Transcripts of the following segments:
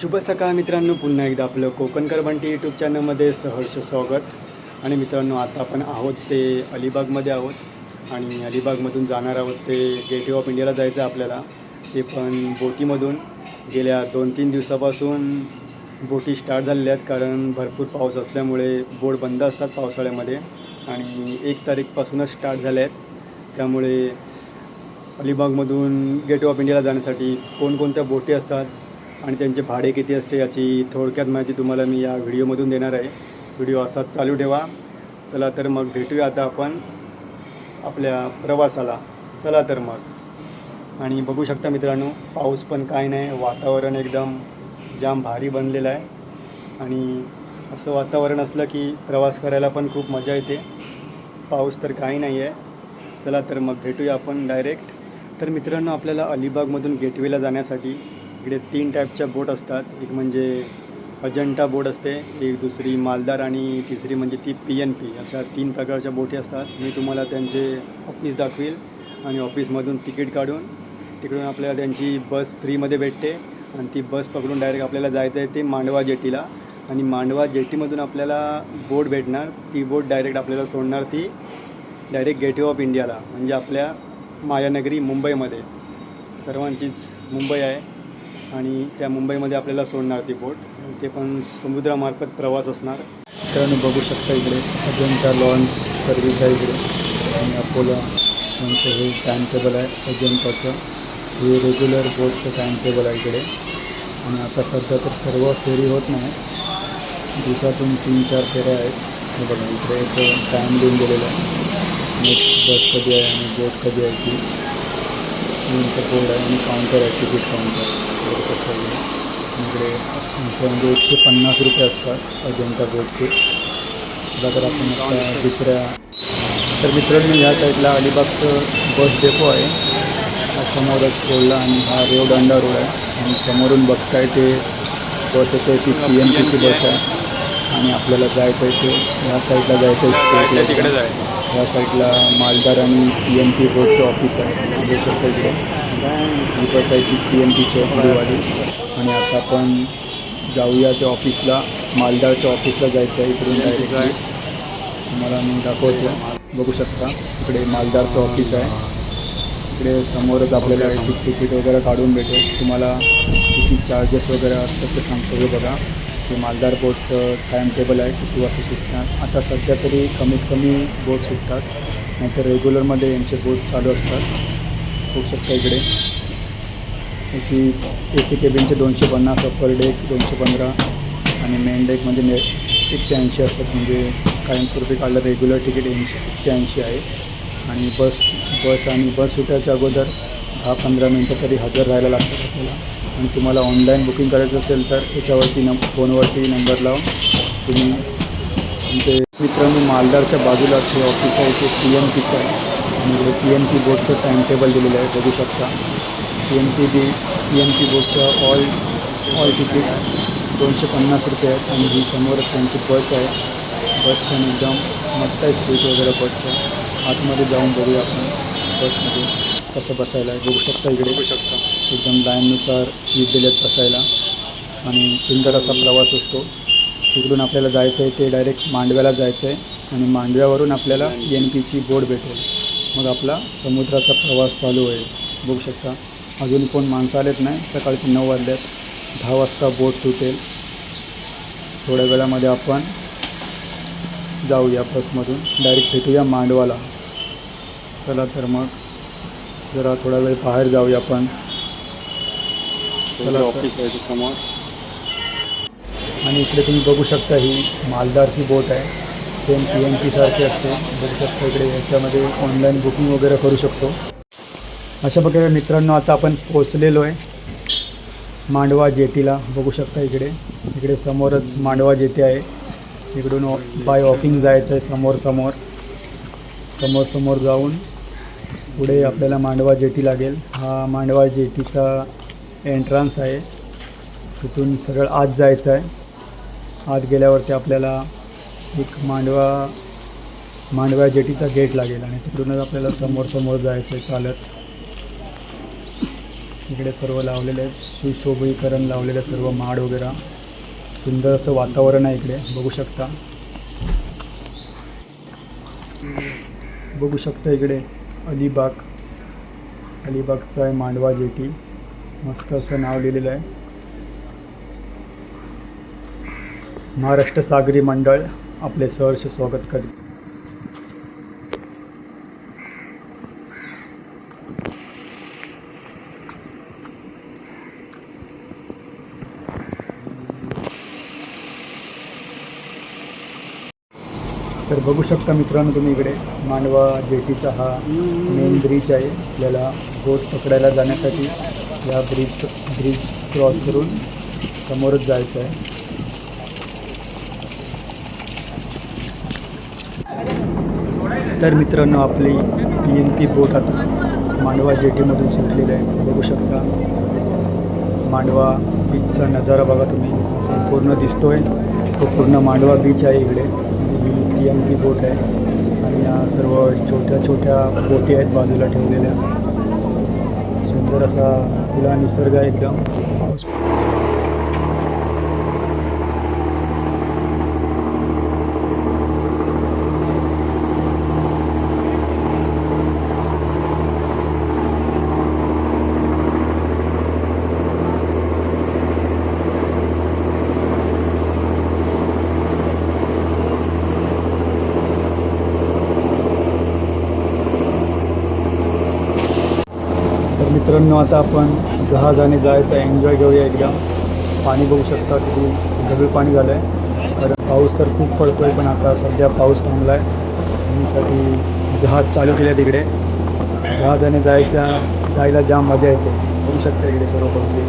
शुभ सकाळ मित्रांनो पुन्हा एकदा आपलं कोकणकर बंटी यूट्यूब चॅनलमध्ये सहर्ष स्वागत. आणि मित्रांनो आता आपण आहोत ते अलिबागमध्ये आहोत. आणि अलिबागमधून जाणार आहोत ते गेटवे ऑफ इंडियाला जायचं आपल्याला. ते पण बोटीमधून गेल्या दोन तीन दिवसापासून बोटी स्टार्ट झालेल्या आहेत कारण भरपूर पाऊस असल्यामुळे बोट बंद असतात पावसाळ्यामध्ये आणि एक तारीखपासूनच स्टार्ट झाल्या आहेत. त्यामुळे अलिबागमधून गेटवे ऑफ इंडियाला जाण्यासाठी कोणकोणत्या बोटी असतात आणि त्यांचे भाडे किती असते याची थोडक्यात माहिती तुम्हाला मी या व्हिडिओमधून देणार आहे. व्हिडिओ असाच चालू ठेवा. चला तर मग भेटूया आता आपण आपल्या प्रवासाला. चला तर मग. आणि बघू शकता मित्रांनो पाऊस पण काय नाही वातावरण एकदम जाम भारी बनलेला आहे. आणि असं वातावरण असलं की प्रवास करायला पण खूप मजा येते. पाऊस तर काही नाही आहे. चला तर मग भेटूया आपण डायरेक्ट तर मित्रांनो आपल्याला अलिबागमधून गेटवेला जाण्यासाठी इकडे तीन टाईपच्या बोट असतात. एक म्हणजे अजंटा बोट असते एक दुसरी मालदार आणि तिसरी म्हणजे ती पी एन पी अशा तीन प्रकारच्या बोटी असतात. मी तुम्हाला त्यांचे ऑफिस दाखवेल आणि ऑफिसमधून तिकीट काढून तिकडून आपल्याला त्यांची बस फ्रीमध्ये भेटते. आणि ती बस पकडून डायरेक्ट आपल्याला जायचं आहे ते मांडवा जेटीला. आणि मांडवा जेटीमधून आपल्याला बोट भेटणार. ती बोट डायरेक्ट आपल्याला सोडणार ती डायरेक्ट गेटवे ऑफ इंडियाला म्हणजे आपल्या मायानगरी मुंबईमध्ये. सर्वांचीच मुंबई आहे आणि त्या मुंबईमध्ये आपल्याला सोडणार ती बोट. ते पण समुद्रामार्फत प्रवास असणार. मित्रांनो बघू शकता इकडे अजंता लॉन्च सर्व्हिस आहे इकडे. आणि अपोला यांचं हे टाईम टेबल आहे अजंताचं. हे रेग्युलर बोटचं टाईम टेबल आहे इकडे. आणि आता सध्या तर सर्व फेरी होत नाही. दिवसातून तीन चार फेऱ्या आहेत. हे बघा इकडे याचं टाईम देऊन दिलेलं आहे. नेक्स्ट बस कधी आहे आणि बोट कधी आहे ती. यांचं बोर्ड आहे आणि काउंटर आहे तिकीट काउंटर इकडे. इकडे यांचं म्हणजे एकशे पन्नास रुपये असतात अजंता बोटचे चला तर आपण दुसऱ्या तर मित्रांनो ह्या साईडला अलिबागचं बस डेपो आहे. हा समोरच रोडला आणि हा रोड अंडा रोड आहे. आणि समोरून बघताय ते बस येते ती पी एम पीची बस आहे. आणि आपल्याला जायचं आहे ते ह्या साईडला जायचं आहे स्टेटला जाय. या साईडला मालदार आणि पी एम पी बोर्डचं ऑफिस आहे. बघू शकता इकडे. ही बस आहे ती पी एम पीची ब्लूवाली आणि आता आपण जाऊया त्या ऑफिसला मालदारच्या ऑफिसला जायचं आहे इकडून डायरेक्टली तुम्हाला मी दाखवतो बघू शकता इकडे मालदारचं ऑफिस आहे. इकडे समोरच आपल्याला तिकीट तिकीट वगैरे काढून भेटेल. तुम्हाला किती चार्जेस वगैरे असतात ते सांगतो हे बघा. हे मालदार बोटचं टाईम टेबल आहे किती वाजता सुटतात आता सध्या तरी कमीत कमी बोट सुटतात. नाहीतर रेग्युलरमध्ये यांचे बोट चालू असतात. होऊ शकतं इकडे. याची ए सी केबिनचे दोनशे पन्नास अप्पर डेक दोनशे पंधरा आणि मेन डेक म्हणजे ने एकशे ऐंशी असतात. म्हणजे कायमस्वरूपी काढलं रेग्युलर तिकीट ऐंशी एकशे ऐंशी आहे. आणि बस बस आणि बस सुटायच्या अगोदर दहा पंधरा मिनटं तरी हजर राहायला लागतात आपल्याला. आणि तुम्हाला ऑनलाईन बुकिंग करायचं असेल तर याच्यावरती नं फोनवरती नंबर लावून तुम्ही तुमचे मित्रांनो मालदारच्या बाजूलाच हे ऑफिस आहे ते पी एन पीचं आहे. आणि इकडे पी एन पी बोर्डचं टाईम टेबल दिलेलं आहे बघू शकता. P N P B P N P बोर्डचं all all ticket दोनशे पन्नास रुपये आहेत. आणि ही समोर त्यांची बस आहे. बस पण एकदम मस्त आहे सीट वगैरे बसच्या. आतमध्ये जाऊन बघूया आपण. बसमध्ये कसं बसायला आहे बघू शकता इकडे. बघू शकता. एकदम लाईननुसार सीट दिलेत बसायला. आणि सुंदर असा प्रवास असतो. तिकडून आपल्याला जायचं आहे ते डायरेक्ट मांडव्याला जायचं आहे. आणि मांडव्यावरून आपल्याला एन पीची बोट भेटेल. मग आपला समुद्राचा प्रवास चालू होईल. बघू शकता. अजून कोण माणसं आलेत नाही सकाळचे नऊ वाजल्यात. दहा वाजता बोट सुटेल. थोड्या वेळामध्ये आपण जाऊया बसमधून. डायरेक्ट भेटूया मांडवाला. चला तर मग जरा थोडा वेळ बाहेर जाऊया आपण. चला. ऑफिस आहे समोर आणि इकडे तुम्ही बघू शकता ही मालदारची बोट आहे. सेम पी एन पी सारखी असते. बघू शकता इकडे याच्यामध्ये ऑनलाईन बुकिंग वगैरे करू शकतो. अशा प्रकारे मित्रांनो आता आपण पोचलेलो आहे मांडवा जेटीला. बघू शकता इकडे. इकडे समोरच मांडवा जेटी आहे. इकडून बाय वॉकिंग जायचं आहे समोर समोर. समोर समोर जाऊन पुढे आपल्याला मांडवा जेटी लागेल. हा मांडवा जेटीचा एंट्रान्स आहे. तिथून सरळ आत जायचं आहे. आत गेल्यावरती आपल्याला एक मांडवा मांडवा जेटीचा गेट लागेल आणि तिकडूनच आपल्याला समोर समोर जायचं आहे चालत. इकडे सर्व लावलेले आहेत. सुशोभीकरण लावलेलं सर्व माड वगैरे. सुंदर असं वातावरण आहे इकडे. बघू शकता. बघू शकता इकडे. अलिबाग अलिबागचं आहे मांडवा जेटी मस्त असं नाव लिहिलेलं आहे. महाराष्ट्र सागरी मंडळ आपले सहर्ष स्वागत करते तर बघू शकता मित्रांनो तुम्ही इकडे मांडवा जेटीचा हा मेन ब्रिज आहे. आपल्याला बोट पकडायला जाण्यासाठी या ब्रिज ब्रिज क्रॉस करून समोरच जायचं आहे. तर मित्रांनो आपली पी एन पी बोट आता मांडवा जेटीमधून सुटलेली आहे. बघू शकता मांडवा बीचचा नजारा बघा तुम्ही. संपूर्ण दिसतोय. तो पूर्ण मांडवा बीच आहे इकडे. पी पी बोट आहे आणि या सर्व छोट्या छोट्या बोटी आहेत बाजूला ठेवलेल्या. सुंदर असा खुला निसर्ग आहे एकदम पाऊस तर मित्रांनो आता आपण जहाजाने जायचं एन्जॉय घेऊया एकदम पाणी बघू शकता किती गढूळ पाणी झालं आहे कारण पाऊस तर खूप पडतो आहे पण आता सध्या पाऊस थांबला आहे साठी जहाज चालू केलं आहे तिकडे. जहाजाने जायच्या जायला जाम मजा येते. बघू शकता इकडे सर्व पडते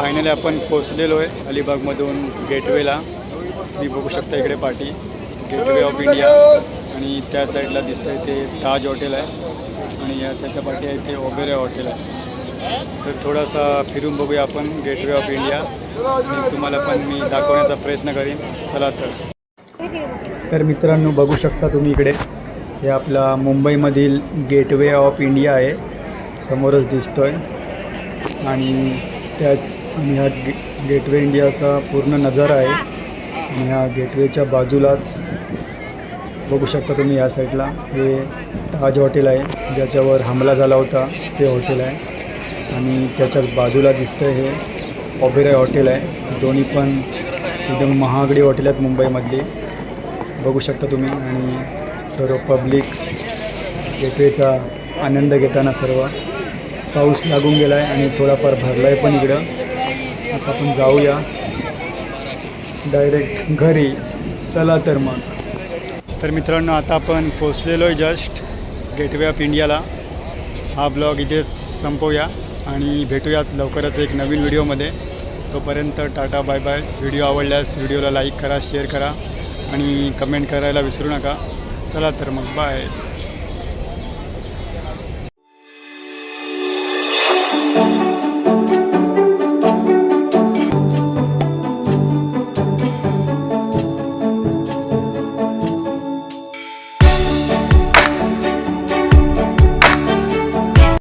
फायनली आपण पोचलेलो आहे अलिबागमधून गेटवेला. तुम्ही बघू शकता इकडे पाठी. Gateway of India. आणि त्या साईडला दिसतंय ते ताज हॉटेल आहे. आणि या त्याच्या पाठी आहे ते ओबेरे हॉटेल आहे. तर थोडासा फिरून बघूया आपण गेटवे ऑफ इंडिया. आणि तुम्हाला पण मी दाखवण्याचा प्रयत्न करीन. चला तर. तर मित्रांनो बघू शकता तुम्ही इकडे. हे आपला मुंबईमधील गेटवे ऑफ इंडिया आहे. समोरच दिसतो आहे आणि त्याच आणि ह्या गे गेटवे इंडियाचा पूर्ण नजारा आहे. आणि ह्या गेटवेच्या बाजूलाच बघू शकता तुम्ही या साईडला. हे ताज हॉटेल आहे. ज्याच्यावर हमला झाला होता ते हॉटेल आहे. आणि त्याच्याच बाजूला दिसतं हे ऑबेराय हॉटेल आहे. दोन्ही पण एकदम महागडी हॉटेल आहेत मुंबईमधली. बघू शकता तुम्ही. आणि सर्व पब्लिक गेटवेचा आनंद घेताना सर्व. पाऊस लागून गेला आहे आणि थोडाफार भरला आहे पण इकडं. आता आपण जाऊया. डायरेक्ट घरी. चला तर मग. तर मित्रांनो आता आपण पोचलेलो आहे जस्ट गेटवे ऑफ इंडियाला हा ब्लॉग इथेच संपवूया आणि भेटूयात लवकरच एक नवीन व्हिडिओमध्ये. तोपर्यंत टाटा बाय बाय व्हिडिओ आवडल्यास व्हिडिओला लाईक करा शेअर करा आणि कमेंट करायला विसरू नका. चला तर मग बाय